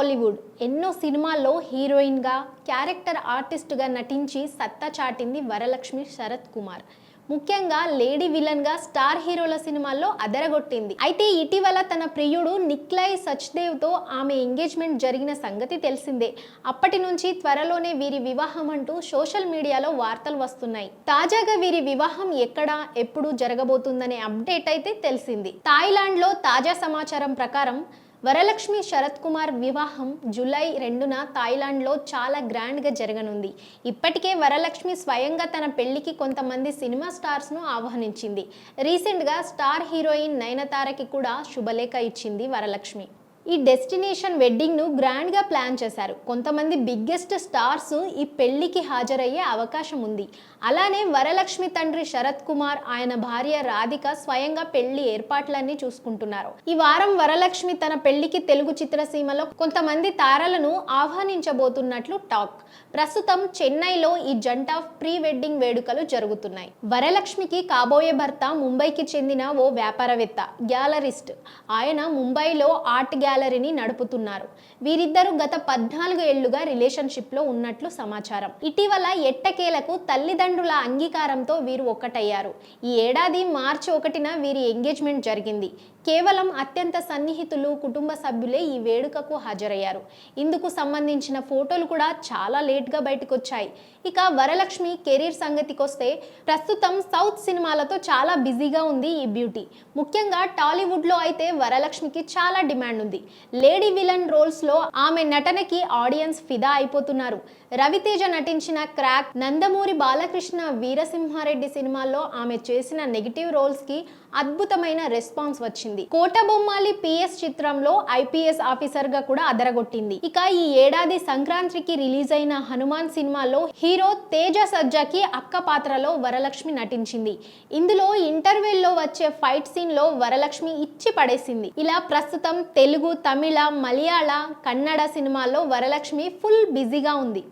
టాలీవుడ్ ఎన్నో సినిమాల్లో హీరోయిన్గా క్యారెక్టర్ ఆర్టిస్ట్గా నటించి సత్తా చాటింది వరలక్ష్మి శరత్ కుమార్. ముఖ్యంగా లేడీ విలన్గా స్టార్ హీరోల సినిమాల్లో అదరగొట్టింది. అయితే ఇటీవల తన ప్రియుడు నిక్లయ్ సచ్దేవ్తో ఆమె ఎంగేజ్మెంట్ జరిగిన సంగతి తెలిసిందే. అప్పటి నుంచి త్వరలోనే వీరి వివాహం అంటూ సోషల్ మీడియాలో వార్తలు వస్తున్నాయి. తాజాగా వీరి వివాహం ఎక్కడ ఎప్పుడు జరగబోతుందనే అప్డేట్ అయితే తెలిసింది. థాయిలాండ్లో తాజా సమాచారం ప్రకారం వరలక్ష్మి శరత్ కుమార్ వివాహం జూలై రెండున థాయిలాండ్లో చాలా గ్రాండ్గా జరగనుంది. ఇప్పటికే వరలక్ష్మి స్వయంగా తన పెళ్ళికి కొంతమంది సినిమా స్టార్స్ను ఆహ్వానించింది. రీసెంట్గా స్టార్ హీరోయిన్ నయనతారకి కూడా శుభలేఖ ఇచ్చింది వరలక్ష్మి. ఈ డెస్టినేషన్ వెడ్డింగ్ను గ్రాండ్గా ప్లాన్ చేశారు. కొంతమంది బిగ్గెస్ట్ స్టార్స్ ఈ పెళ్ళికి హాజరయ్యే అవకాశం ఉంది. అలానే వరలక్ష్మి తండ్రి శరత్ కుమార్ ఆయన భార్య రాధిక స్వయంగా పెళ్ళి ఏర్పాట్లన్నీ చూసుకుంటున్నారు. ఈ వారం వరలక్ష్మి తన పెళ్ళికి తెలుగు చిత్రసీమలో కొంతమంది తారలను ఆహ్వానించబోతున్నట్లు టాక్. ప్రస్తుతం చెన్నైలో ఈ జంట ప్రీ వెడ్డింగ్ వేడుకలు జరుగుతున్నాయి. వరలక్ష్మికి కాబోయే భర్త ముంబైకి చెందిన ఓ వ్యాపారవేత్త గ్యాలరిస్ట్. ఆయన ముంబైలో ఆర్ట్ గ్యాలరీని నడుపుతున్నారు. వీరిద్దరూ గత పద్నాలుగు ఏళ్ళుగా రిలేషన్షిప్లో ఉన్నట్లు సమాచారం. ఇటీవల ఎట్టకేలకు తల్లిదండ్రుల అంగీకారంతో వీరు ఒక్కటయ్యారు. ఈ ఏడాది మార్చి ఒకటిన వీరి ఎంగేజ్మెంట్ జరిగింది. కేవలం అత్యంత సన్నిహితులు కుటుంబ సభ్యులే ఈ వేడుకకు హాజరయ్యారు. ఇందుకు సంబంధించిన ఫోటోలు కూడా చాలా లేట్గా బయటకు వచ్చాయి ఇక వరలక్ష్మి కెరీర్ సంగతికొస్తే ప్రస్తుతం సౌత్ సినిమాలతో చాలా బిజీగా ఉంది ఈ బ్యూటీ. ముఖ్యంగా టాలీవుడ్లో అయితే వరలక్ష్మికి చాలా డిమాండ్ ఉంది. లేడీ విలన్ రోల్స్లో ఆమె నటనకి ఆడియన్స్ ఫిదా అయిపోతున్నారు. రవితేజ నటించిన క్రాక్ నందమూరి బాలకృష్ణ వీరసింహారెడ్డి సినిమాల్లో ఆమె చేసిన నెగిటివ్ రోల్స్కి అద్భుతమైన రెస్పాన్స్ వచ్చింది. కోటబొమ్మాలి పిఎస్ చిత్రంలో ఐపీఎస్ ఆఫీసర్గా కూడా అదరగొట్టింది. ఇక ఈ ఏడాది సంక్రాంతికి రిలీజ్ అయిన హనుమాన్ సినిమాలో హీరో తేజ సజ్జాకి అక్క పాత్రలో వరలక్ష్మి నటించింది. ఇందులో ఇంటర్వెల్లో వచ్చే ఫైట్ సీన్లో వరలక్ష్మి ఇచ్చి పడేసింది. ఇలా ప్రస్తుతం తెలుగు తెలుగు తమిళ మలయాళ కన్నడ సినిమాల్లో వరలక్ష్మి ఫుల్ బిజీగా ఉంది.